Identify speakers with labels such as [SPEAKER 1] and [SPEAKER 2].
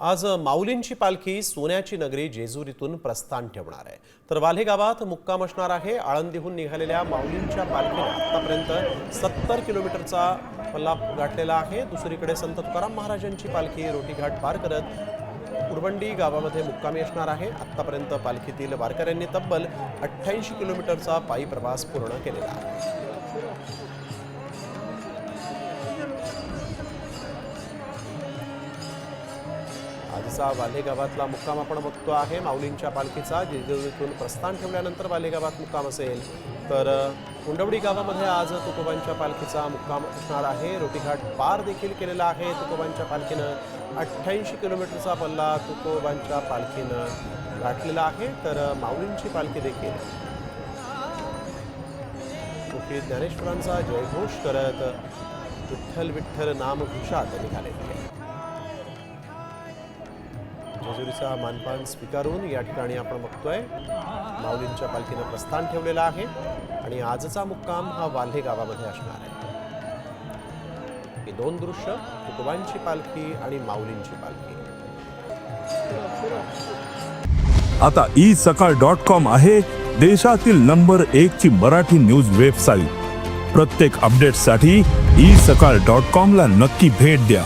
[SPEAKER 1] आज माऊलींची पालखी सोन्याची नगरी जेजुरीतून प्रस्थान ठेवणार आहे. तर वाल्हे गावात मुक्काम असणार आहे. आळंदीहून निघालेल्या माऊलींच्या पालखीने आतापर्यंत सत्तर किलोमीटरचा पल्ला गाठलेला आहे. दुसरीकडे संत तुकाराम महाराजांची पालखी रोटीघाट पार करत उरवंडी गावामध्ये मुक्कामी असणार आहे. आतापर्यंत पालखीतील वारकऱ्यांनी तब्बल अठ्ठ्याऐंशी किलोमीटरचा पायी प्रवास पूर्ण केलेला आहे. पालखीचा वालेगावातला मुक्काम आपण बघतो आहे. माऊलींच्या पालखीचा जेजुरीतून प्रस्थान ठेवल्यानंतर वालेगावात मुक्काम असेल. तर कुंडवडी गावामध्ये आज तुकोबांच्या पालखीचा मुक्काम असणार आहे. रोटीघाट पार देखील केलेला आहे तुकोबांच्या पालखीनं. अठ्ठ्याऐंशी किलोमीटरचा पल्ला तुकोबांच्या पालखीनं गाठलेला आहे. तर माऊलींची पालखी देखील. मुखी ज्ञानेश्वरांचा जयघोष करत विठ्ठल विठ्ठल नाम घुशात निघालेली आहे जेजुरीचा मानपान स्वीकारून या ठिकाणी आपण बघतोय. माऊलींच्या पालखीनं प्रस्थान ठेवलेलं आहे आणि आजचा मुक्काम हा वाल्हे गावामध्ये असणार आहे. हे दोन दृश्य तुकोबांची पालखी आणि माऊलींची पालखी.
[SPEAKER 2] आता ई सकाळ डॉट कॉम आहे देशातील नंबर एक ची मराठी न्यूज वेबसाईट. प्रत्येक अपडेटसाठी ई सकाळ डॉट कॉम ला नक्की भेट द्या.